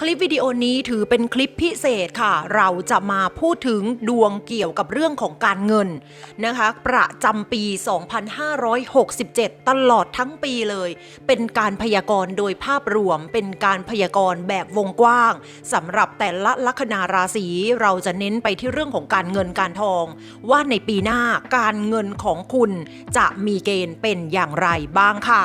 คลิปวิดีโอนี้ถือเป็นคลิปพิเศษค่ะ เราจะมาพูดถึงดวงเกี่ยวกับเรื่องของการเงินนะคะ ประจำปี 2567 ตลอดทั้งปีเลย เป็นการพยากรณ์โดยภาพรวม เป็นการพยากรณ์แบบวงกว้างสำหรับแต่ละลัคนาราศีเราจะเน้นไปที่เรื่องของการเงินการทอง ว่าในปีหน้าการเงินของคุณจะมีเกณฑ์เป็นอย่างไรบ้างค่ะ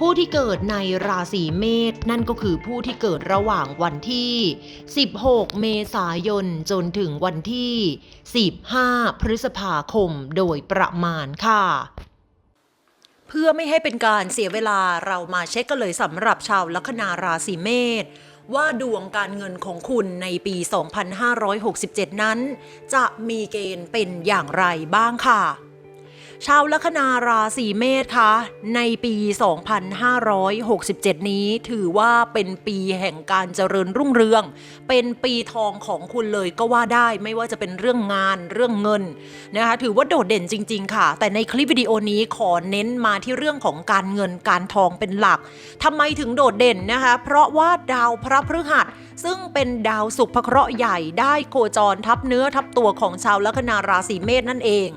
ผู้ที่เกิดในราศีเมษนั่นก็คือผู้ที่เกิดระหว่างวันที่ 16 เมษายนจนถึงวันที่ 15 พฤษภาคมโดยประมาณค่ะเพื่อไม่ให้เป็นการเสียเวลาเรามาเช็คกันเลยสำหรับชาวลัคนาราศีเมษว่าดวงการเงินของคุณในปี 2567 นั้น จะมีเกณฑ์เป็นอย่างไรบ้างค่ะ ชาวลัคนาราศีเมษคะในปี 2567 นี้ถือว่าเป็นปีแห่งการเจริญรุ่งเรือง เป็นปีทองของคุณเลยก็ว่าได้ไม่ว่าจะเป็นเรื่องงานเรื่องเงินนะคะถือว่าโดดเด่นจริง ๆ ค่ะ แต่ในคลิปวิดีโอนี้ขอเน้นมาที่เรื่องของการเงินการทองเป็นหลักทำไมถึงโดดเด่นนะคะ เพราะว่าดาวพระพฤหัสซึ่งเป็นดาวสุขพระเคราะห์ใหญ่ได้โคจรทับเนื้อทับตัวของชาวลัคนาราศีเมษนั่นเอง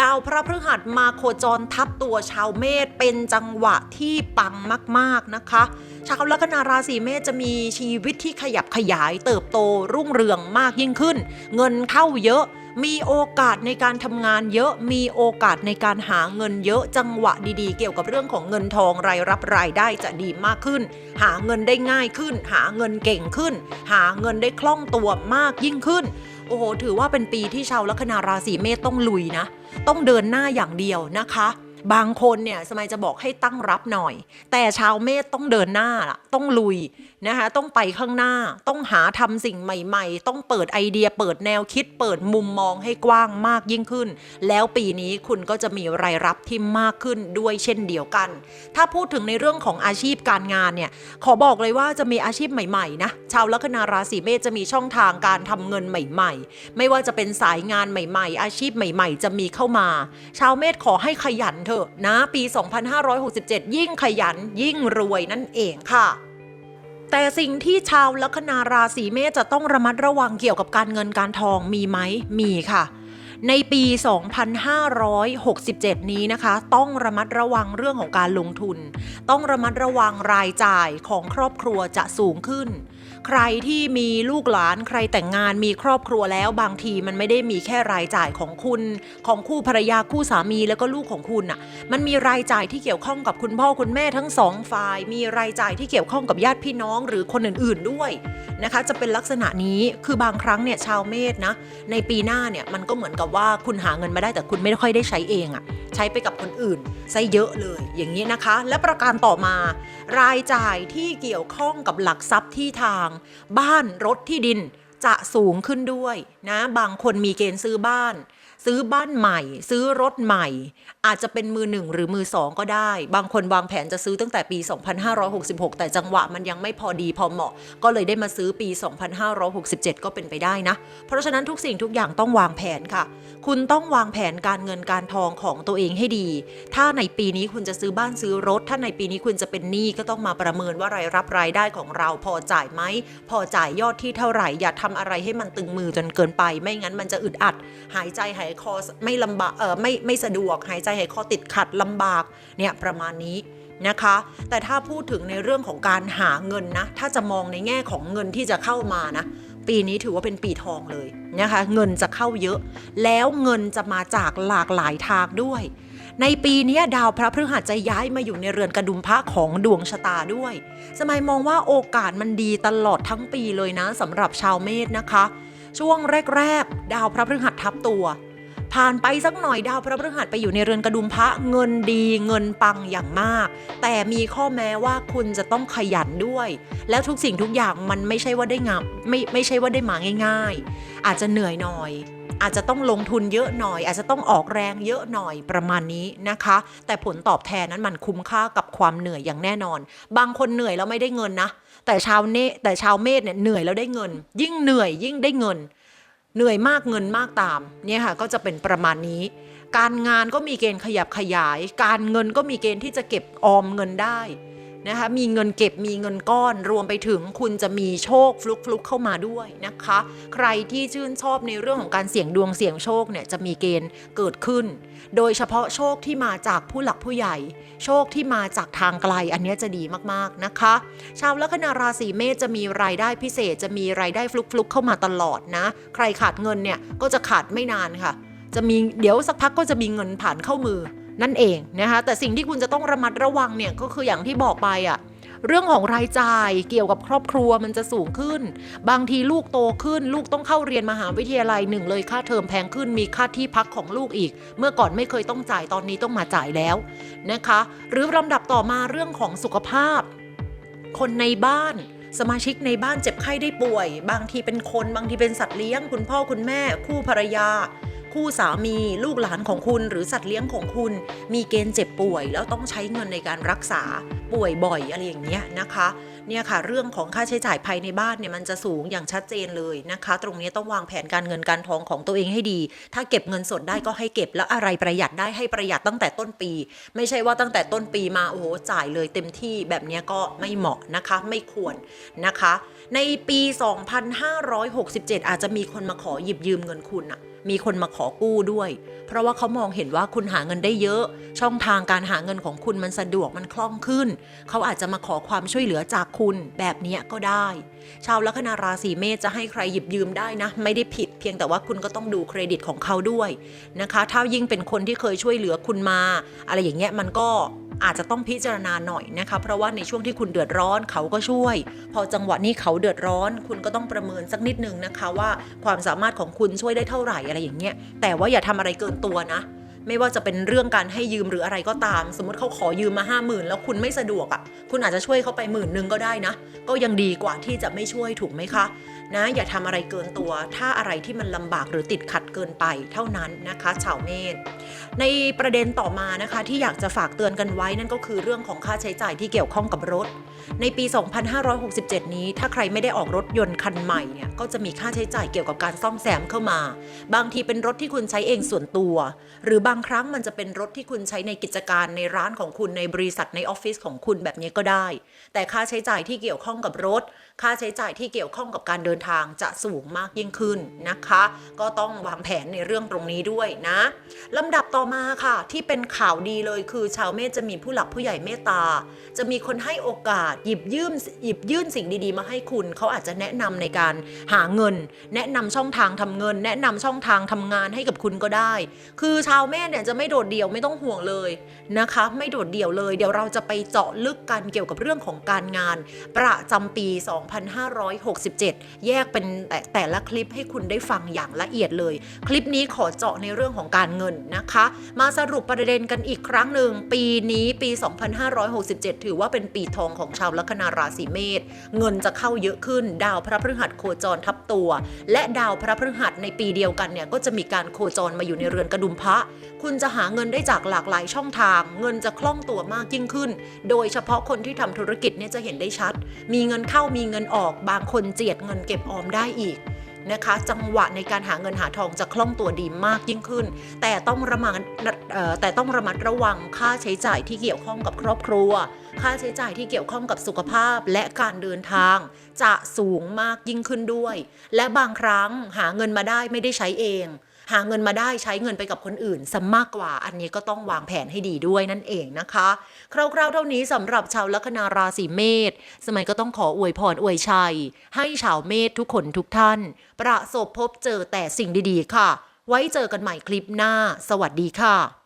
ดาวพระพฤหัสมาโคจรทับตัวชาวเมษเป็นจังหวะที่ปังมาก ๆนะคะ ชาวลัคนาราศีเมษจะมีชีวิตที่ขยับขยายเติบโตรุ่งเรืองมากยิ่งขึ้น เงินเข้าเยอะมีโอกาสในการทำงานเยอะ มีโอกาสในการหาเงินเยอะ จังหวะดีๆ เกี่ยวกับเรื่องของเงินทองรายรับรายได้จะดีมากขึ้น หาเงินได้ง่ายขึ้น หาเงินเก่งขึ้น หาเงินได้คล่องตัวมากยิ่งขึ้น โอ้โห ถือว่าเป็นปีที่ชาวลัคนาราศีเมษต้องลุยนะ ต้องเดินหน้าอย่างเดียวนะคะ บางคนเนี่ยสมัยจะบอกให้ตั้งรับหน่อย แต่ชาวเมษต้องเดินหน้าล่ะต้องลุยนะคะต้องไปข้างหน้าต้องหาทำสิ่งใหม่ ๆ ต้องเปิดไอเดีย เปิดแนวคิด เปิดมุมมองให้กว้างมากยิ่งขึ้น แล้วปีนี้คุณก็จะมีรายรับที่มากขึ้นด้วยเช่นเดียวกัน ถ้าพูดถึงในเรื่องของอาชีพการงานเนี่ยขอบอกเลยว่าจะมีอาชีพใหม่ๆนะชาวลัคนาราศีเมษจะมีช่องทางการทำเงินใหม่ ๆ ไม่ว่าจะเป็นสายงานใหม่ ๆ อาชีพใหม่ ๆ จะมีเข้ามา ชาวเมษขอให้ขยันเถอะนะปี 2567 ยิ่งขยันยิ่งรวยนั่นเองค่ะ แต่สิ่งที่ชาวลัคนาราศีเมษจะต้องระมัดระวังเกี่ยวกับการเงินการทองมีไหมมีค่ะ ในปี 2567 นี้นะคะ ต้องระมัดระวังเรื่องของการลงทุน ต้องระมัดระวังรายจ่ายของครอบครัวจะสูงขึ้น ใครที่มีลูกหลานใครแต่งงานมีครอบครัวแล้วบางทีมันไม่ได้มีแค่รายจ่ายของคุณของคู่ภรรยาคู่สามีแล้วก็ลูกของคุณอะ มันมีรายจ่ายที่เกี่ยวข้องกับคุณพ่อคุณแม่ทั้งสองฝ่าย มีรายจ่ายที่เกี่ยวข้องกับญาติพี่น้องหรือคนอื่น ๆด้วยนะคะ จะเป็นลักษณะนี้คือบางครั้งเนี่ยชาวเมษนะ ในปีหน้าเนี่ยมันก็เหมือนกับว่าคุณหาเงินมาได้แต่คุณไม่ค่อยได้ใช้เองอะใช้ไปกับคนอื่นใช้เยอะเลยอย่างนี้นะคะ และประการต่อมา รายจ่ายที่เกี่ยวข้องกับหลักทรัพย์ที่ทางบ้านรถที่ดินจะสูงขึ้นด้วยนะ บางคนมีเกณฑ์ซื้อบ้าน ซื้อบ้านใหม่ ซื้อรถใหม่ อาจจะเป็นมือหนึ่งหรือมือสองก็ได้ บางคนวางแผนจะซื้อตั้งแต่ปี 2566 แต่จังหวะมันยังไม่พอดีพอเหมาะ ก็เลยได้มาซื้อปี 2567 ก็เป็นไปได้นะ เพราะฉะนั้นทุกสิ่งทุกอย่างต้องวางแผนค่ะ คุณต้องวางแผนการเงินการทองของตัวเองให้ดี ถ้าในปีนี้คุณจะซื้อบ้านซื้อรถ ถ้าในปีนี้คุณจะเป็นหนี้ก็ต้องมาประเมินว่ารายรับรายได้ของเราพอจ่ายไหมพอจ่ายยอดที่เท่าไหร่อย่าทำอะไรให้มันตึงมือจนเกินไป ไม่งั้นมันจะอึดอัด หายใจหายคอไม่ลำบากเออไม่ไม่สะดวก หายใจหายคอติดขัดลำบากเนี่ยประมาณนี้นะคะ แต่ถ้าพูดถึงในเรื่องของการหาเงินนะ ถ้าจะมองในแง่ของเงินที่จะเข้ามานะ ปีนี้ถือว่าเป็นปีทองเลยนะคะ เงินจะเข้าเยอะ แล้วเงินจะมาจากหลากหลายทางด้วย ในปีนี้ดาวพระพฤหัสจะย้ายมาอยู่ในเรือนกระดุมพระของดวงชะตาด้วย สมัยมองว่าโอกาสมันดีตลอดทั้งปีเลยนะสำหรับชาวเมษนะคะ ช่วงแรก ๆ ดาวพระพฤหัสทับตัว ผ่านไปสักหน่อยดาวพระพฤหัสไปอยู่ในเรือนกระดุมพระเงินดีเงินปังอย่างมาก แต่มีข้อแม้ว่าคุณจะต้องขยันด้วย แล้วทุกสิ่งทุกอย่างมันไม่ใช่ว่าได้งาไม่ไม่ใช่ว่าได้มาง่าย ๆ อาจจะเหนื่อยหน่อยอาจจะต้องลงทุนเยอะหน่อย อาจจะต้องออกแรงเยอะหน่อยประมาณนี้นะคะ แต่ผลตอบแทนนั้นมันคุ้มค่ากับความเหนื่อยอย่างแน่นอน บางคนเหนื่อยแล้วไม่ได้เงินนะ แต่ชาวเนแต่ชาวเมษเนี่ยเหนื่อยแล้วได้เงิน ยิ่งเหนื่อยยิ่งได้เงิน เหนื่อยมากเงินมากตามเนี่ยค่ะก็จะเป็นประมาณนี้ การงานก็มีเกณฑ์ขยับขยาย การเงินก็มีเกณฑ์ที่จะเก็บออมเงินได้นะคะมีเงินเก็บมีเงินก้อนรวมไปถึงคุณจะมีโชคฟลุกฟลุกเข้ามาด้วยนะคะ ใครที่ชื่นชอบในเรื่องของการเสี่ยงดวงเสี่ยงโชคเนี่ยจะมีเกณฑ์เกิดขึ้น โดยเฉพาะโชคที่มาจากผู้หลักผู้ใหญ่ โชคที่มาจากทางไกล อันนี้จะดีมากๆนะคะ ชาวลัคนาราศีเมษจะมีรายได้พิเศษ จะมีรายได้ฟลุกๆเข้ามาตลอดนะ ใครขาดเงินเนี่ยก็จะขาดไม่นานค่ะ จะมีเดี๋ยวสักพักก็จะมีเงินผ่านเข้ามือนั่นเองนะคะแต่สิ่งที่คุณจะต้องระมัดระวังเนี่ยก็คืออย่างที่บอกไปอะ เรื่องของรายจ่ายเกี่ยวกับครอบครัวมันจะสูงขึ้น บางทีลูกโตขึ้น ลูกต้องเข้าเรียนมหาวิทยาลัยหนึ่งเลยค่าเทอมแพงขึ้นมีค่าที่พักของลูกอีก เมื่อก่อนไม่เคยต้องจ่ายตอนนี้ต้องมาจ่ายแล้วนะคะ หรือลำดับต่อมาเรื่องของสุขภาพ คนในบ้านสมาชิกในบ้านเจ็บไข้ได้ป่วย บางทีเป็นคน บางทีเป็นสัตว์เลี้ยง คุณพ่อคุณแม่ คู่ภรรยา คู่สามีลูกหลานของคุณหรือสัตว์เลี้ยงของคุณ มีเกณฑ์เจ็บป่วย แล้วต้องใช้เงินในการรักษาป่วยบ่อยอะไรอย่างเงี้ยนะคะเนี่ยค่ะเรื่องของค่าใช้จ่ายภายในบ้านเนี่ยมันจะสูงอย่างชัดเจนเลยนะคะ ตรงนี้ต้องวางแผนการเงินการทองของตัวเองให้ดี ถ้าเก็บเงินสดได้ก็ให้เก็บแล้วอะไรประหยัดได้ให้ประหยัดตั้งแต่ต้นปี ไม่ใช่ว่าตั้งแต่ต้นปีมาโอ้โหจ่ายเลยเต็มที่แบบนี้ก็ไม่เหมาะนะคะไม่ควรนะคะ ในปี 2567 อาจจะมีคนมาขอหยิบยืมเงินคุณอะ มีคนมาขอกู้ด้วย เพราะว่าเขามองเห็นว่าคุณหาเงินได้เยอะ ช่องทางการหาเงินของคุณมันสะดวกมันคล่องขึ้น เขาอาจจะมาขอความช่วยเหลือจากคุณแบบนี้ก็ได้ ชาวลัคนาราศีเมษจะให้ใครหยิบยืมได้นะ ไม่ได้ผิด เพียงแต่ว่าคุณก็ต้องดูเครดิตของเขาด้วยนะคะ ถ้ายิ่งเป็นคนที่เคยช่วยเหลือคุณมา อะไรอย่างเงี้ยมันก็อาจจะต้องพิจารณาหน่อยนะคะ เพราะว่าในช่วงที่คุณเดือดร้อนเขาก็ช่วย พอจังหวะนี้เขาเดือดร้อน คุณก็ต้องประเมินสักนิดนึงนะคะว่าความสามารถของคุณช่วยได้เท่าไหร่อะไรอย่างเงี้ยแต่ว่าอย่าทำอะไรเกินตัวนะ ไม่ว่าจะเป็นเรื่องการให้ยืมหรืออะไรก็ตาม สมมติเขาขอยืมมา5 0,000แล้วคุณไม่สะดวกอะ่ะ คุณอาจจะช่วยเขาไปหมื่นนึงก็ได้นะ ก็ยังดีกว่าที่จะไม่ช่วยถูกไหมคะนะ อย่าทำอะไรเกินตัว ถ้าอะไรที่มันลำบากหรือติดขัดเกินไปเท่านั้นนะคะชาวเมษในประเด็นต่อมานะคะที่อยากจะฝากเตือนกันไว้นั่นก็คือเรื่องของค่าใช้จ่ายที่เกี่ยวข้องกับรถ ในปี 2567 นี้ ถ้าใครไม่ได้ออกรถยนต์คันใหม่เนี่ยก็จะมีค่าใช้จ่ายเกี่ยวกับการซ่อมแซมเข้ามา บางทีเป็นรถที่คุณใช้เองส่วนตัว หรือบางครั้งมันจะเป็นรถที่คุณใช้ในกิจการในร้านของคุณในบริษัทในออฟฟิศของคุณแบบนี้ก็ได้ แต่ค่าใช้จ่ายที่เกี่ยวข้องกับรถ ค่าใช้จ่ายที่เกี่ยวข้องกับการเดินทางจะสูงมากยิ่งขึ้นนะคะ ก็ต้องวางแผนในเรื่องตรงนี้ด้วยนะลำดับต่อมาค่ะ ที่เป็นข่าวดีเลยคือชาวเมษจะมีผู้หลักผู้ใหญ่เมตตา จะมีคนให้โอกาสหยิบยืมหยิบยื่นสิ่งดีๆ มาให้คุณ เขาอาจจะแนะนำในการหาเงิน แนะนำช่องทางทำเงิน แนะนำช่องทางทำงานให้กับคุณก็ได้ คือชาวเมษเนี่ยจะไม่โดดเดี่ยวไม่ต้องห่วงเลยนะคะ ไม่โดดเดี่ยวเลย เดี๋ยวเราจะไปเจาะลึกกันเกี่ยวกับเรื่องของการงาน ประจำปี 2567 แยกเป็นแต่แต่ละคลิปให้คุณได้ฟังอย่างละเอียดเลย คลิปนี้ขอเจาะในเรื่องของการเงินนะคะ มาสรุปประเด็นกันอีกครั้งหนึ่งปีนี้ปี 2567 ถือว่าเป็นปีทองของชาวาวลัคนาราศีเมษเงินจะเข้าเยอะขึ้น ดาวพระพฤหัสโคจรทับตัว และดาวพระพฤหัสในปีเดียวกันเนี่ยก็จะมีการโคจรมาอยู่ในเรือนกระดุมพระ คุณจะหาเงินได้จากหลากหลายช่องทาง เงินจะคล่องตัวมากยิ่งขึ้น โดยเฉพาะคนที่ทำธุรกิจเนี่ยจะเห็นได้ชัด มีเงินเข้ามีเงินออก บางคนเจียดเงินเก็บออมได้อีกนะคะจังหวะในการหาเงินหาทองจะคล่องตัวดีมากยิ่งขึ้น แต่ต้องระมัดแต่ต้องระมัดระวังค่าใช้จ่ายที่เกี่ยวข้องกับครอบครัว ค่าใช้จ่ายที่เกี่ยวข้องกับสุขภาพและการเดินทาง จะสูงมากยิ่งขึ้นด้วย และบางครั้งหาเงินมาได้ไม่ได้ใช้เอง หาเงินมาได้ใช้เงินไปกับคนอื่นซะมากกว่า อันนี้ก็ต้องวางแผนให้ดีด้วยนั่นเองนะคะ คร่าวๆเท่านี้สำหรับชาวลัคนาราศีเมษสมัยก็ต้องขออวยพรอวยชัย ให้ชาวเมษทุกคนทุกท่าน ประสบพบเจอแต่สิ่งดีๆ ค่ะ ไว้เจอกันใหม่คลิปหน้า สวัสดีค่ะ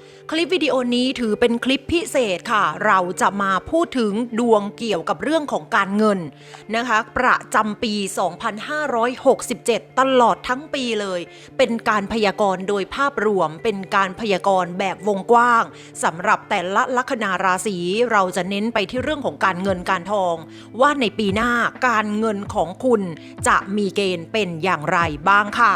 คลิปวิดีโอนี้ถือเป็นคลิปพิเศษค่ะ เราจะมาพูดถึงดวงเกี่ยวกับเรื่องของการเงินนะคะ ประจำปี 2567 ตลอดทั้งปีเลย เป็นการพยากรณ์โดยภาพรวม เป็นการพยากรณ์แบบวงกว้างสำหรับแต่ละลัคนาราศีเราจะเน้นไปที่เรื่องของการเงินการทอง ว่าในปีหน้าการเงินของคุณจะมีเกณฑ์เป็นอย่างไรบ้างค่ะ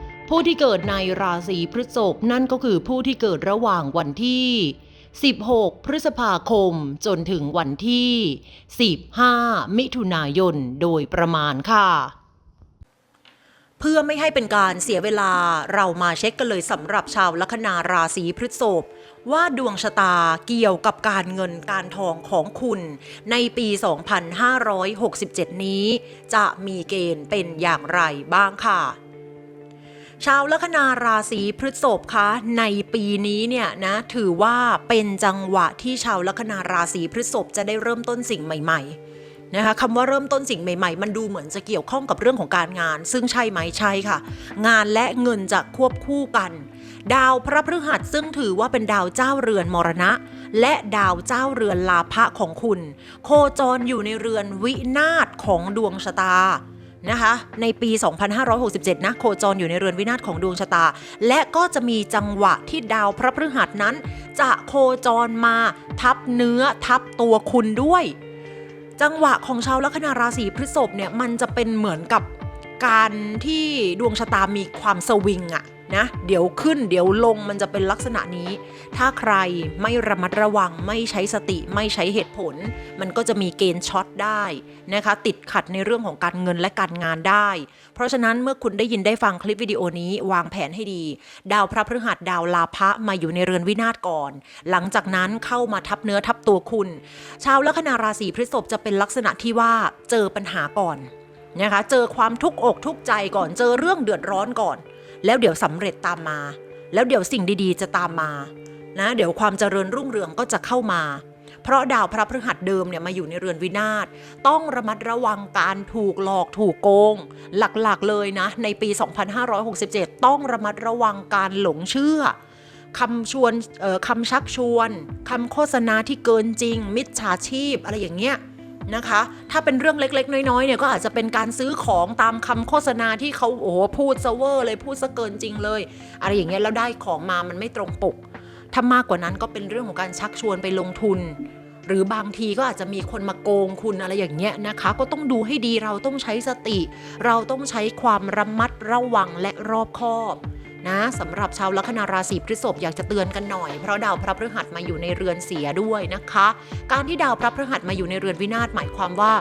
ผู้ที่เกิดในราศีพฤษภนั่นก็คือผู้ที่เกิดระหว่างวันที่ 16 พฤษภาคมจนถึงวันที่ 15 มิถุนายนโดยประมาณค่ะเพื่อไม่ให้เป็นการเสียเวลาเรามาเช็คกันเลยสำหรับชาวลัคนาราศีพฤษภว่าดวงชะตาเกี่ยวกับการเงินการทองของคุณ ในปี 2567 นี้ จะมีเกณฑ์เป็นอย่างไรบ้างค่ะ ชาวลัคนาราศีพฤษภคะในปีนี้เนี่ยนะถือว่าเป็นจังหวะที่ชาวลัคนาราศีพฤษภจะได้เริ่มต้นสิ่งใหม่ ๆนะคะคำว่าเริ่มต้นสิ่งใหม่ ๆ มันดูเหมือนจะเกี่ยวข้องกับเรื่องของการงาน ซึ่งใช่ไหมใช่ค่ะ งานและเงินจะควบคู่กัน ดาวพระพฤหัสซึ่งถือว่าเป็นดาวเจ้าเรือนมรณะ และดาวเจ้าเรือนลาภะของคุณ โคจรอยู่ในเรือนวินาศของดวงชะตา นะคะ ในปี 2567 นะโคจรอยู่ในเรือนวินาศของดวงชะตา และก็จะมีจังหวะที่ดาวพระพฤหัสนั้น จะโคจรมาทับเนื้อทับตัวคุณด้วย จังหวะของชาวลัคนาราศีพฤษภเนี่ยมันจะเป็นเหมือนกับการที่ดวงชะตามีความสวิงอะ นะ เดี๋ยวขึ้นเดี๋ยวลงมันจะเป็นลักษณะนี้ ถ้าใครไม่ระมัดระวังไม่ใช้สติไม่ใช้เหตุผล มันก็จะมีเกณฑ์ช็อตได้นะคะ ติดขัดในเรื่องของการเงินและการงานได้ เพราะฉะนั้นเมื่อคุณได้ยินได้ฟังคลิปวิดีโอนี้วางแผนให้ดี ดาวพระพฤหัสดาวลาภะมาอยู่ในเรือนวินาศก่อน หลังจากนั้นเข้ามาทับเนื้อทับตัวคุณ ชาวลัคนาราศีพฤษภจะเป็นลักษณะที่ว่าเจอปัญหาก่อนนะคะ เจอความทุกข์อกทุกข์ใจก่อน เจอเรื่องเดือดร้อนก่อน แล้วเดี๋ยวสำเร็จตามมา แล้วเดี๋ยวสิ่งดีๆ จะตามมานะเดี๋ยวความเจริญรุ่งเรืองก็จะเข้ามา เพราะดาวพระพฤหัสเดิมเนี่ยมาอยู่ในเรือนวินาศต้องระมัดระวังการถูกหลอกถูกโกง หลักๆเลยนะ ในปี 2567 ต้องระมัดระวังการหลงเชื่อคำชวนเอ่อคำชักชวนคำโฆษณาที่เกินจริง มิจฉาชีพอะไรอย่างเงี้ย นะคะ ถ้าเป็นเรื่องเล็กๆ น้อยๆเนี่ยก็อาจจะเป็นการซื้อของตามคำโฆษณาที่เขาโอ้โหพูดเซเวอร์เลยพูดซะเกินจริงเลยอะไรอย่างเงี้ยแล้วได้ของมามันไม่ตรงปกถ้ามากกว่านั้นก็เป็นเรื่องของการชักชวนไปลงทุน หรือบางทีก็อาจจะมีคนมาโกงคุณอะไรอย่างเงี้ยนะคะ ก็ต้องดูให้ดีเราต้องใช้สติ เราต้องใช้ความระมัดระวังและรอบคอบ นะสำหรับชาวลัคนาราศีพฤษภอยากจะเตือนกันหน่อย เพราะดาวพระพฤหัสมาอยู่ในเรือนเสียด้วยนะคะ การที่ดาวพระพฤหัสมาอยู่ในเรือนวินาศหมายความว่า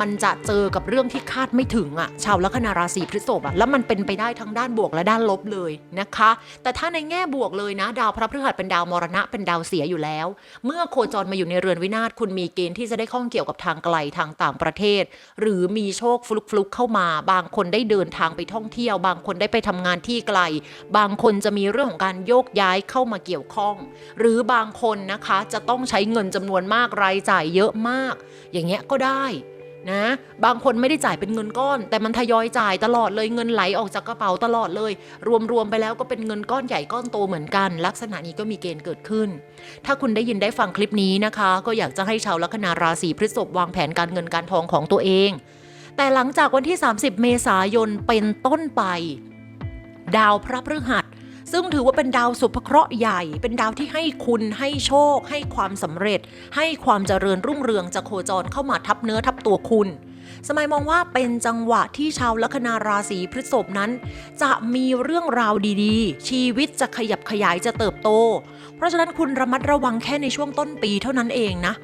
มันจะเจอกับเรื่องที่คาดไม่ถึงอะชาวลัคนาราศีพฤษภอะแล้วมันเป็นไปได้ทั้งด้านบวกและด้านลบเลยนะคะ แต่ถ้าในแง่บวกเลยนะ ดาวพระพฤหัสเป็นดาวมรณะเป็นดาวเสียอยู่แล้ว เมื่อโคจรมาอยู่ในเรือนวินาศคุณมีเกณฑ์ที่จะได้ข้องเกี่ยวกับทางไกลทางต่างประเทศ หรือมีโชคฟลุกฟลุกๆเข้ามา บางคนได้เดินทางไปท่องเที่ยว บางคนได้ไปทำงานที่ไกลบางคนจะมีเรื่องของการโยกย้ายเข้ามาเกี่ยวข้อง หรือบางคนนะคะจะต้องใช้เงินจำนวนมากรายจ่ายเยอะมาก อย่างเงี้ยก็ได้นะบางคนไม่ได้จ่ายเป็นเงินก้อน แต่มันทยอยจ่ายตลอดเลยเงินไหลออกจากกระเป๋าตลอดเลย รวมๆไปแล้วก็เป็นเงินก้อนใหญ่ก้อนโตเหมือนกัน ลักษณะนี้ก็มีเกณฑ์เกิดขึ้น ถ้าคุณได้ยินได้ฟังคลิปนี้นะคะ ก็อยากจะให้ชาวลัคนาราศีพฤษภวางแผนการเงินการทองของตัวเอง แต่หลังจากวันที่ 30 เมษายนเป็นต้นไป ดาวพระพฤหัส ซึ่งถือว่าเป็นดาวสุภเคราะห์ใหญ่ เป็นดาวที่ให้คุณให้โชค ให้ความสำเร็จ ให้ความเจริญรุ่งเรืองจะโคจรเข้ามาทับเนื้อทับตัวคุณสมัยมองว่าเป็นจังหวะที่ชาวลัคนาราศีพฤษภนั้น จะมีเรื่องราวดีๆ ชีวิตจะขยับขยายจะเติบโต เพราะฉะนั้นคุณระมัดระวังแค่ในช่วงต้นปีเท่านั้นเองนะ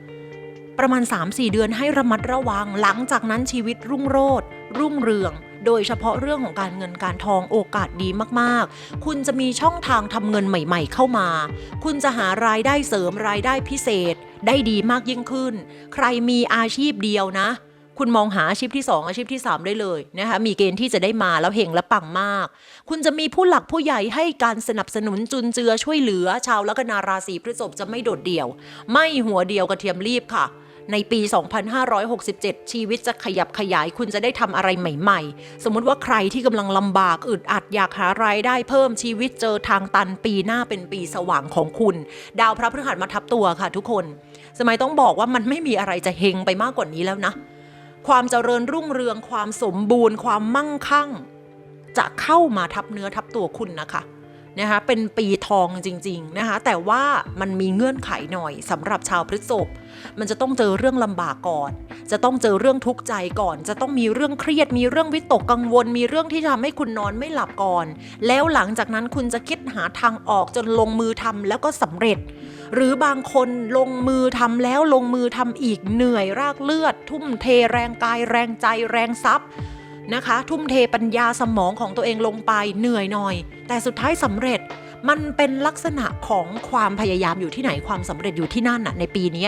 ประมาณ 3-4 เดือนให้ระมัดระวัง หลังจากนั้นชีวิตรุ่งโรจน์รุ่งเรือง โดยเฉพาะเรื่องของการเงินการทองโอกาสดีมากๆ คุณจะมีช่องทางทำเงินใหม่ ๆ เข้ามา คุณจะหารายได้เสริมรายได้พิเศษ ได้ดีมากยิ่งขึ้น ใครมีอาชีพเดียวนะ คุณมองหาอาชีพที่ 2 อาชีพที่ 3 ได้เลยนะคะมีเกณฑ์ที่จะได้มาแล้วเฮงและปังมาก คุณจะมีผู้หลักผู้ใหญ่ให้การสนับสนุนจุนเจือช่วยเหลือ ชาวลัคนาราศีพฤษภจะไม่โดดเดี่ยว ไม่หัวเดียวกระเทียมรีบค่ะ ในปี 2567 ชีวิตจะขยับขยายคุณจะได้ทำอะไรใหม่ ๆ สมมุติว่าใครที่กำลังลำบากอึดอัดอยากหารายได้เพิ่มชีวิตเจอทางตันปีหน้าเป็นปีสว่างของคุณ ดาวพระพฤหัสมาทับตัวค่ะทุกคน สมัยต้องบอกว่ามันไม่มีอะไรจะเฮงไปมากกว่านี้แล้วนะ ความเจริญรุ่งเรืองความสมบูรณ์ ความมั่งคั่ง จะเข้ามาทับเนื้อทับตัวคุณนะคะ นะคะเป็นปีทองจริงๆนะคะแต่ว่ามันมีเงื่อนไขหน่อยสำหรับชาวพฤษภมันจะต้องเจอเรื่องลำบากก่อน จะต้องเจอเรื่องทุกข์ใจก่อน จะต้องมีเรื่องเครียด มีเรื่องวิตกกังวล มีเรื่องที่ทำให้คุณนอนไม่หลับก่อน แล้วหลังจากนั้นคุณจะคิดหาทางออกจนลงมือทำแล้วก็สำเร็จ หรือบางคนลงมือทำแล้วลงมือทำอีกเหนื่อยรากเลือด ทุ่มเทแรงกายแรงใจแรงทรัพย์ นะคะ ทุ่มเทปัญญาสมองของตัวเองลงไปเหนื่อยหน่อย แต่สุดท้ายสำเร็จมันเป็นลักษณะของความพยายามอยู่ที่ไหนความสำเร็จอยู่ที่นั่นน่ะในปีนี้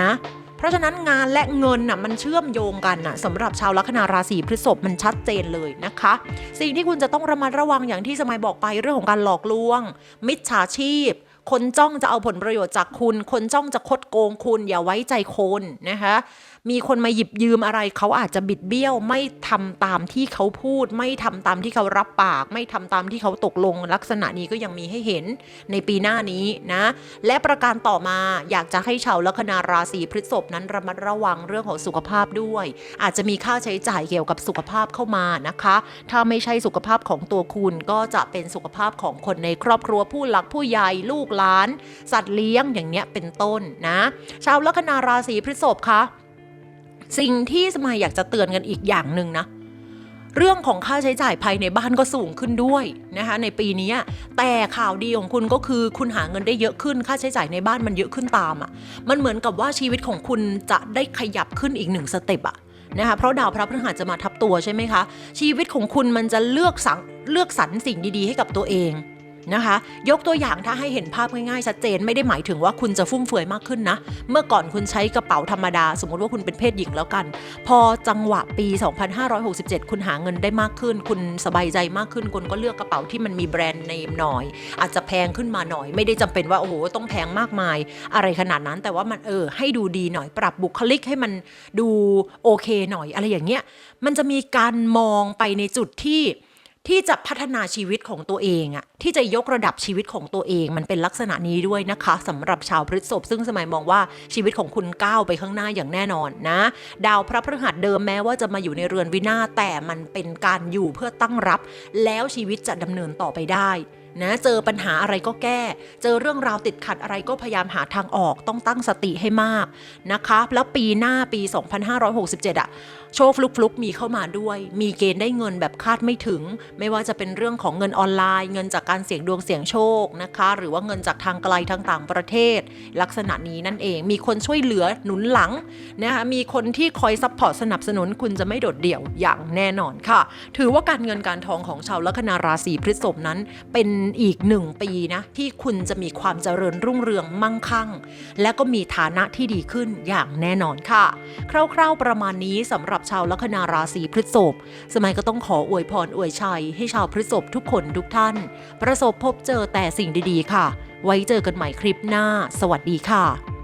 นะ เพราะฉะนั้นงานและเงินน่ะมันเชื่อมโยงกันน่ะสำหรับชาวลัคนาราศีพฤษภมันชัดเจนเลยนะคะ สิ่งที่คุณจะต้องระมัดระวังอย่างที่สมัยบอกไปเรื่องของการหลอกลวง มิจฉาชีพ คนจ้องจะเอาผลประโยชน์จากคุณ คนจ้องจะคดโกงคุณ อย่าไว้ใจคนนะคะ มีคนมาหยิบยืมอะไร เขาอาจจะบิดเบี้ยวไม่ทำตามที่เขาพูด ไม่ทำตามที่เขารับปาก ไม่ทำตามที่เขาตกลง ลักษณะนี้ก็ยังมีให้เห็นในปีหน้านี้นะ และประการต่อมาอยากจะให้ชาวลัคนาราศีพฤษภนั้นระมัดระวังเรื่องของสุขภาพด้วย อาจจะมีค่าใช้จ่ายเกี่ยวกับสุขภาพเข้ามานะคะ ถ้าไม่ใช่สุขภาพของตัวคุณก็จะเป็นสุขภาพของคนในครอบครัวผู้หลักผู้ใหญ่ลูกหลาน สัตว์เลี้ยงอย่างเนี้ยเป็นต้นนะ ชาวลัคนาราศีพฤษภคะสิ่งที่สมัยอยากจะเตือนกันอีกอย่างหนึ่งนะเรื่องของค่าใช้จ่ายภายในบ้านก็สูงขึ้นด้วยนะคะในปีนี้แต่ข่าวดีของคุณก็คือคุณหาเงินได้เยอะขึ้น ค่าใช้จ่ายในบ้านมันเยอะขึ้นตามอะ่ะ มันเหมือนกับว่าชีวิตของคุณจะได้ขยับขึ้นอีกหนึ่งสเต็ปอะนะคะเพราะดาวพระพฤหัสจะมาทับตัวใช่ไหมคะ ชีวิตของคุณมันจะเลือกสังเลือกสรรสิ่งดีๆ ให้กับตัวเอง นะคะ ยกตัวอย่างถ้าให้เห็นภาพง่ายๆชัดเจนไม่ได้หมายถึงว่าคุณจะฟุ่มเฟือยมากขึ้นนะ เมื่อก่อนคุณใช้กระเป๋าธรรมดา สมมติว่าคุณเป็นเพศหญิงแล้วกัน พอจังหวะปี 2567 คุณหาเงินได้มากขึ้น คุณสบายใจมากขึ้น คุณก็เลือกกระเป๋าที่มันมีแบรนด์เนมหน่อย อาจจะแพงขึ้นมาหน่อย ไม่ได้จำเป็นว่าโอ้โหต้องแพงมากมาย อะไรขนาดนั้นแต่ว่ามันเออให้ดูดีหน่อยปรับบุคลิกให้มันดูโอเคหน่อยอะไรอย่างเงี้ยมันจะมีการมองไปในจุดที่ ที่จะพัฒนาชีวิตของตัวเองอะที่จะยกระดับชีวิตของตัวเอง มันเป็นลักษณะนี้ด้วยนะคะสำหรับชาวพฤษภซึ่งสมัยมองว่าชีวิตของคุณก้าวไปข้างหน้าอย่างแน่นอนนะ ดาวพระพฤหัสเดิมแม้ว่าจะมาอยู่ในเรือนวินาศแต่มันเป็นการอยู่เพื่อตั้งรับ แล้วชีวิตจะดำเนินต่อไปได้ นะเจอปัญหาอะไรก็แก้ เจอเรื่องราวติดขัดอะไรก็พยายามหาทางออกต้องตั้งสติให้มากนะคะแล้วปีหน้าปี 2567อะโชคฟลุกฟลุกมีเข้ามาด้วย มีเกณฑ์ได้เงินแบบคาดไม่ถึง ไม่ว่าจะเป็นเรื่องของเงินออนไลน์ เงินจากการเสี่ยงดวงเสี่ยงโชคนะคะ หรือว่าเงินจากทางไกลทางต่างประเทศ ลักษณะนี้นั่นเอง มีคนช่วยเหลือหนุนหลังนะคะมีคนที่คอยซัพพอร์ตสนับสนุนคุณจะไม่โดดเดี่ยวอย่างแน่นอนค่ะ ถือว่าการเงินการทองของชาวลัคนาราศีพฤษภนั้นเป็นอีกหนึ่งปีนะ ที่คุณจะมีความเจริญรุ่งเรืองมั่งคั่ง และก็มีฐานะที่ดีขึ้นอย่างแน่นอนค่ะ คร่าวๆประมาณนี้สำหรับชาวลัคนาราศีพฤษภสมัยก็ต้องขออวยพรอวยชัย ให้ชาวพฤษภทุกคนทุกท่าน ประสบพบเจอแต่สิ่งดีๆ ค่ะ ไว้เจอกันใหม่คลิปหน้า สวัสดีค่ะ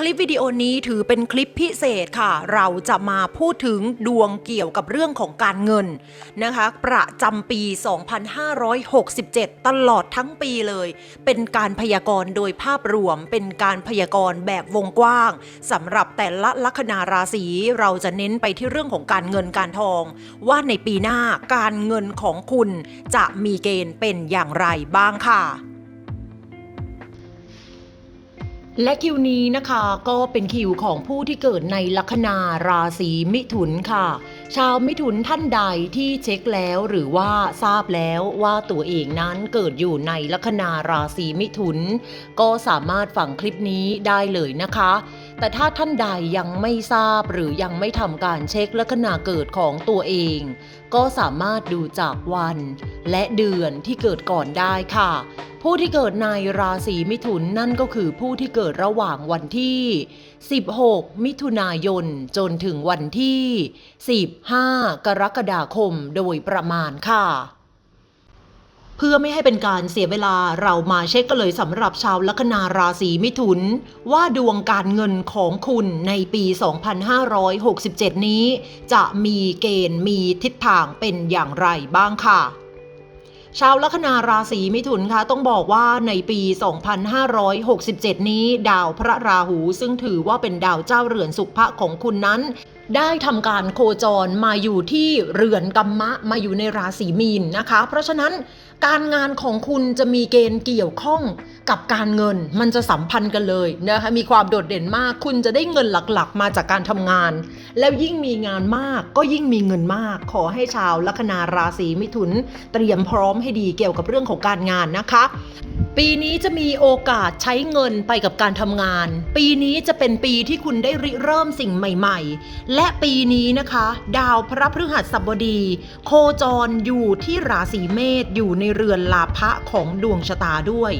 คลิปวิดีโอนี้ถือเป็นคลิปพิเศษค่ะ เราจะมาพูดถึงดวงเกี่ยวกับเรื่องของการเงินนะคะ ประจำปี 2567 ตลอดทั้งปีเลย เป็นการพยากรณ์โดยภาพรวม เป็นการพยากรณ์แบบวงกว้างสำหรับแต่ละลัคนาราศีเราจะเน้นไปที่เรื่องของการเงินการทอง ว่าในปีหน้าการเงินของคุณจะมีเกณฑ์เป็นอย่างไรบ้างค่ะ และคิวนี้นะคะก็เป็นคิวของผู้ที่เกิดในลัคนาราศีมิถุนค่ะ ชาวมิถุนท่านใดที่เช็คแล้วหรือว่าทราบแล้วว่าตัวเองนั้นเกิดอยู่ในลัคนาราศีมิถุน ก็สามารถฟังคลิปนี้ได้เลยนะคะ แต่ถ้าท่านใดยังไม่ทราบหรือยังไม่ทำการเช็คลัคนาเกิดของตัวเอง ก็สามารถดูจากวัน และเดือนที่เกิดก่อนได้ค่ะ ผู้ที่เกิดในราศีมิถุนนั่นก็คือผู้ที่เกิดระหว่างวันที่ 16 มิถุนายน จนถึงวันที่ 15 กรกฎาคมโดยประมาณค่ะ เพื่อไม่ให้เป็นการเสียเวลาเรามาเช็คกันเลยสำหรับชาวลัคนาราศีมิถุน ว่าดวงการเงินของคุณในปี 2567 นี้ จะมีเกณฑ์มีทิศทางเป็นอย่างไรบ้างค่ะชาวลัคนาราศีมิถุนคะต้องบอกว่าในปี 2567 นี้ ดาวพระราหูซึ่งถือว่าเป็นดาวเจ้าเรือนสุภะของคุณนั้น ได้ทำการโคจรมาอยู่ที่เรือนกัมมะมาอยู่ในราศีมีนนะคะ เพราะฉะนั้น การงานของคุณจะมีเกณฑ์เกี่ยวข้องกับการเงิน มันจะสัมพันธ์กันเลยนะคะมีความโดดเด่นมาก คุณจะได้เงินหลักๆ มาจากการทำงาน แล้วยิ่งมีงานมากก็ยิ่งมีเงินมาก ขอให้ชาวลัคนาราศีมิถุน เตรียมพร้อมให้ดีเกี่ยวกับเรื่องของการงานนะคะ ปีนี้จะมีโอกาสใช้เงินไปกับการทำงาน ปีนี้จะเป็นปีที่คุณได้ริเริ่มสิ่งใหม่ ๆ และปีนี้นะคะ ดาวพระพฤหัสบดี โคจรอยู่ที่ราศีเมษอยู่ในเรือนลาภะของดวงชะตาด้วย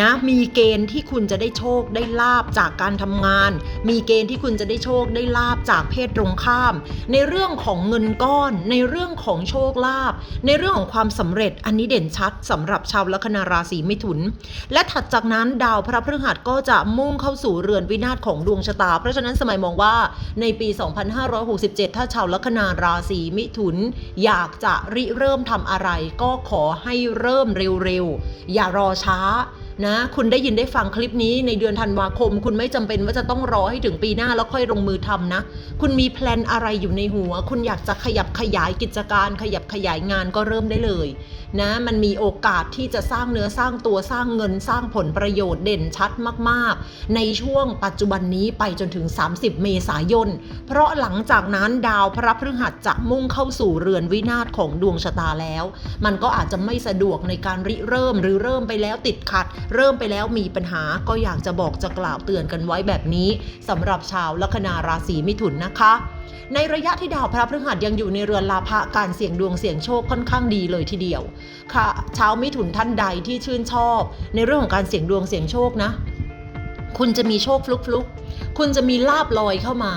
นะมีเกณฑ์ที่คุณจะได้โชคได้ลาบจากการทำงาน มีเกณฑ์ที่คุณจะได้โชคได้ลาบจากเพศตรงข้าม ในเรื่องของเงินก้อน ในเรื่องของโชคลาภในเรื่องของความสำเร็จอันนี้เด่นชัดสำหรับชาวลัคนาราศีมิถุน และถัดจากนั้นดาวพระพฤหัสก็จะมุ่งเข้าสู่เรือนวินาศของดวงชะตา เพราะฉะนั้นสมัยมองว่าในปี 2567 ถ้าชาวลัคนาราศีมิถุน อยากจะริเริ่มทำอะไรก็ขอให้เริ่มเร็วๆ อย่ารอช้า นะคุณได้ยินได้ฟังคลิปนี้ในเดือนธันวาคม คุณไม่จำเป็นว่าจะต้องรอให้ถึงปีหน้าแล้วค่อยลงมือทำนะ คุณมีแพลนอะไรอยู่ในหัว คุณอยากจะขยับขยายกิจการ ขยับขยายงานก็เริ่มได้เลย นะ มันมีโอกาสที่จะสร้างเนื้อสร้างตัวสร้างเงินสร้างผลประโยชน์เด่นชัดมากๆ ในช่วงปัจจุบันนี้ไปจนถึง 30 เมษายน เพราะหลังจากนั้นดาวพระพฤหัสจะมุ่งเข้าสู่เรือนวินาศของดวงชะตาแล้ว มันก็อาจจะไม่สะดวกในการริเริ่มหรือเริ่มไปแล้วติดขัดเริ่มไปแล้วมีปัญหาก็อยากจะบอกจะกล่าวเตือนกันไว้แบบนี้สำหรับชาวลัคนาราศีมิถุนนะคะ ในระยะที่ดาวพระพฤหัสยังอยู่ในเรือนลาภะการเสี่ยงดวงเสี่ยงโชคค่อนข้างดีเลยทีเดียว ค่ะชาวมิถุนท่านใดที่ชื่นชอบ ในเรื่องของการเสี่ยงดวงเสี่ยงโชคนะ คุณจะมีโชคฟลุกๆ คุณจะมีลาบลอยเข้ามา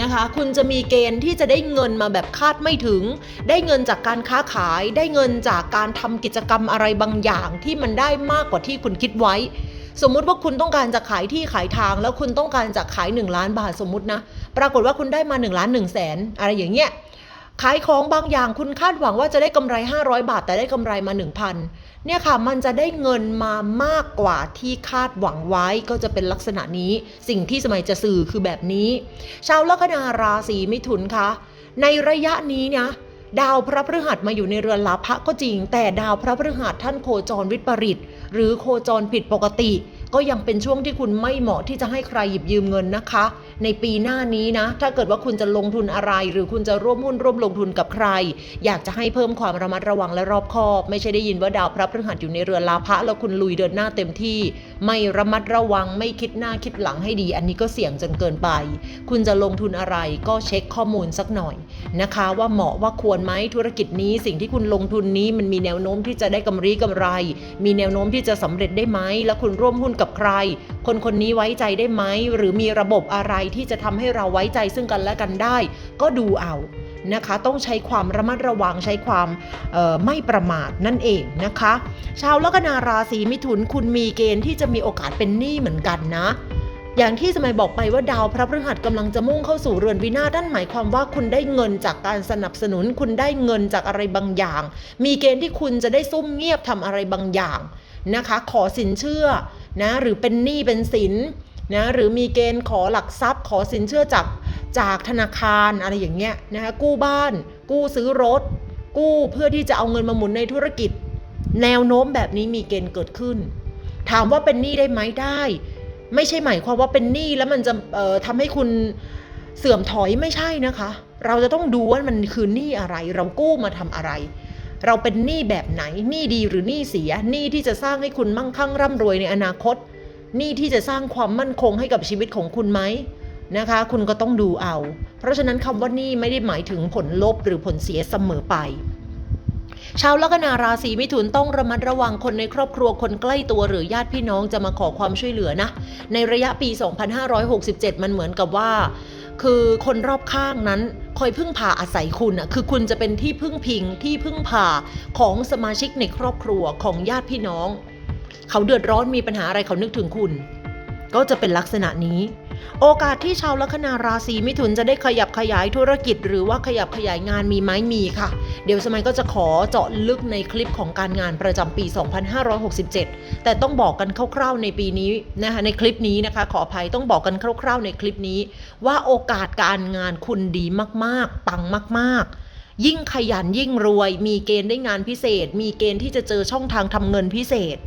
นะคะ คุณจะมีเกณฑ์ที่จะได้เงินมาแบบคาดไม่ถึง ได้เงินจากการค้าขาย ได้เงินจากการทำกิจกรรมอะไรบางอย่างที่มันได้มากกว่าที่คุณคิดไว้ สมมุติว่าคุณต้องการจะขายที่ขายทาง แล้วคุณต้องการจะขาย 1 ล้านบาทสมมุตินะ ปรากฏว่าคุณได้มา1ล้าน1แสนอะไรอย่างเงี้ยขายของบางอย่างคุณคาดหวังว่าจะได้กำไร 500 บาท แต่ได้กำไรมา 1,000 เนี่ยค่ะมันจะได้เงินมามากกว่าที่คาดหวังไว้ก็จะเป็นลักษณะนี้ สิ่งที่สมัยจะสื่อคือแบบนี้ ชาวลัคนาราศีมิถุนคะในระยะนี้นะดาวพระพฤหัสมาอยู่ในเรือนลาภะก็จริง แต่ดาวพระพฤหัสท่านโคจรวิปริต หรือโคจรผิดปกติ ก็ยังเป็นช่วงที่คุณไม่เหมาะที่จะให้ใครหยิบยืมเงินนะคะ ในปีหน้านี้นะ ถ้าเกิดว่าคุณจะลงทุนอะไร หรือคุณจะร่วมหุ้นร่วมลงทุนกับใคร อยากจะให้เพิ่มความระมัดระวังและรอบคอบ ไม่ใช่ได้ยินว่าดาวพระพฤหัสอยู่ในเรือนลาภะแล้วคุณลุยเดินหน้าเต็มที่ ไม่ระมัดระวังไม่คิดหน้าคิดหลังให้ดี อันนี้ก็เสี่ยงจนเกินไป คุณจะลงทุนอะไรก็เช็คข้อมูลสักหน่อยนะคะ ว่าเหมาะว่าควรไหมธุรกิจนี้สิ่งที่คุณลงทุนนี้มันมีแนวโน้มที่จะได้กำไรกำไร มีแนวโน้มที่จะสำเร็จได้ไหมแล้วคุณร่วมหุ้นกับใคร คนคนนี้ไว้ใจได้ไหม หรือมีระบบอะไรที่จะทำให้เราไว้ใจซึ่งกันและกันได้ ก็ดูเอานะคะ ต้องใช้ความระมัดระวังใช้ความไม่ประมาทนั่นเองนะคะ ชาวลัคนาราศีมิถุนคุณมีเกณฑ์ที่จะมีโอกาสเป็นหนี้เหมือนกันนะอย่างที่สมัยบอกไปว่าดาวพระพฤหัสกำลังจะมุ่งเข้าสู่เรือนวินาศนั่นหมายความว่าคุณได้เงินจากการสนับสนุน คุณได้เงินจากอะไรบางอย่าง มีเกณฑ์ที่คุณจะได้ซุ่มเงียบทำอะไรบางอย่างนะคะ ขอสินเชื่อ นะหรือเป็นหนี้เป็นสินนะหรือมีเกณฑ์ขอหลักทรัพย์ ขอสินเชื่อจากจากธนาคารอะไรอย่างเงี้ยนะคะกู้บ้าน กู้ซื้อรถ กู้เพื่อที่จะเอาเงินมาหมุนในธุรกิจ แนวโน้มแบบนี้มีเกณฑ์เกิดขึ้น ถามว่าเป็นหนี้ได้ไหมได้ ไม่ใช่หมายความว่าเป็นหนี้แล้วมันจะทำให้คุณเสื่อมถอยไม่ใช่นะคะ เราจะต้องดูว่ามันคือหนี้อะไร เรากู้มาทำอะไร เราเป็นหนี้แบบไหนหนี้ดีหรือหนี้เสียหนี้ที่จะสร้างให้คุณมั่งคั่งร่ำรวยในอนาคตหนี้ที่จะสร้างความมั่นคงให้กับชีวิตของคุณไหมนะคะ คุณก็ต้องดูเอา เพราะฉะนั้นคำว่าหนี้ไม่ได้หมายถึงผลลบหรือผลเสียเสมอไปชาวลัคนาราศีมิถุนต้องระมัดระวังคนในครอบครัวคนใกล้ตัวหรือญาติพี่น้องจะมาขอความช่วยเหลือนะ ในระยะปี 2567 มันเหมือนกับว่า คือคนรอบข้างนั้นคอยพึ่งพาอาศัยคุณอะคือคุณจะเป็นที่พึ่งพิงที่พึ่งพาของสมาชิกในครอบครัวของญาติพี่น้อง เขาเดือดร้อนมีปัญหาอะไรเขานึกถึงคุณ ก็จะเป็นลักษณะนี้ โอกาสที่ชาวลัคนาราศีมิถุนจะได้ขยับขยายธุรกิจ หรือว่าขยับขยายงานมีไหมมีค่ะ เดี๋ยวสมัยก็จะขอเจาะลึกในคลิปของการงานประจำปี 2567 แต่ต้องบอกกันคร่าวๆในปีนี้นะคะในคลิปนี้นะคะขออภัยต้องบอกกันคร่าวๆในคลิปนี้ ว่าโอกาสการงานคุณดีมากๆ ปังมากๆยิ่งขยันยิ่งรวย มีเกณฑ์ได้งานพิเศษ มีเกณฑ์ที่จะเจอช่องทางทำเงินพิเศษ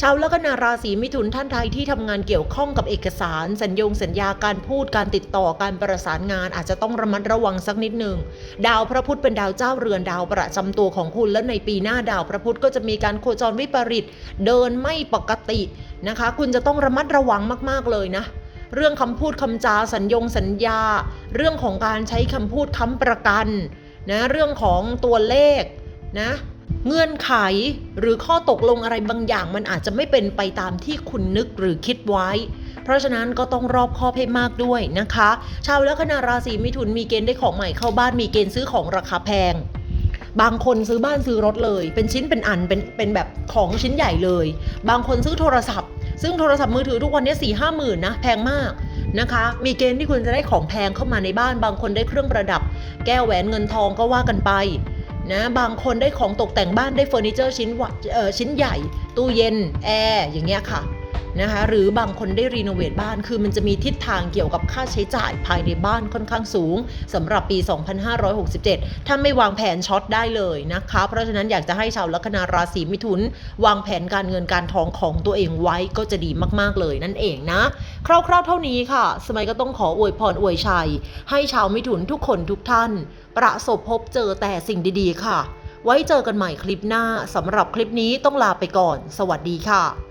ชาวลัคนาราศีมิถุนท่านใดที่ทำงานเกี่ยวข้องกับเอกสาร สัญญงสัญญาการพูดการติดต่อการประสานงานอาจจะต้องระมัดระวังสักนิดหนึ่งดาวพระพุธเป็นดาวเจ้าเรือนดาวประจำตัวของคุณ และในปีหน้าดาวพระพุธก็จะมีการโคจรวิปริตเดินไม่ปกตินะคะ คุณจะต้องระมัดระวังมาก ๆเลยนะเรื่องคำพูดคำจาสัญญงสัญญา เรื่องของการใช้คำพูดค้ำประกันนะเรื่องของตัวเลขนะ เงื่อนไขหรือข้อตกลงอะไรบางอย่างมันอาจจะไม่เป็นไปตามที่คุณนึกหรือคิดไว้ เพราะฉะนั้นก็ต้องรอบคอบให้มากด้วยนะคะ ชาวลัคนาราศีมิถุนมีเกณฑ์ได้ของใหม่เข้าบ้านมีเกณฑ์ซื้อของราคาแพง บางคนซื้อบ้านซื้อรถเลย เป็นชิ้นเป็นอันเป็นเป็นแบบของชิ้นใหญ่เลย บางคนซื้อโทรศัพท์ ซึ่งโทรศัพท์มือถือทุกวันนี้สี่ห้าหมื่นนะแพงมากนะคะ มีเกณฑ์ที่คุณจะได้ของแพงเข้ามาในบ้าน บางคนได้เครื่องประดับ แก้วแหวนเงินทองก็ว่ากันไป นะบางคนได้ของตกแต่งบ้านได้เฟอร์นิเจอร์ชิ้นวะเอ่อชิ้นใหญ่ ตู้เย็น แอร์อย่างเงี้ยค่ะ นะคะหรือบางคนได้รีโนเวทบ้านคือมันจะมีทิศทางเกี่ยวกับค่าใช้จ่ายภายในบ้านค่อนข้างสูงสำหรับปี 2567 ถ้าไม่วางแผนช็อตได้เลยนะคะ เพราะฉะนั้นอยากจะให้ชาวลัคนาราศีมิถุน วางแผนการเงินการทองของตัวเองไว้ก็จะดีมากๆเลยนั่นเองนะ คร่าวๆเท่านี้ค่ะ สมัยก็ต้องขออวยพรอวยชัย ให้ชาวมิถุนทุกคนทุกท่าน ประสบพบเจอแต่สิ่งดีๆ ค่ะ ไว้เจอกันใหม่คลิปหน้าสำหรับคลิปนี้ต้องลาไปก่อน สวัสดีค่ะ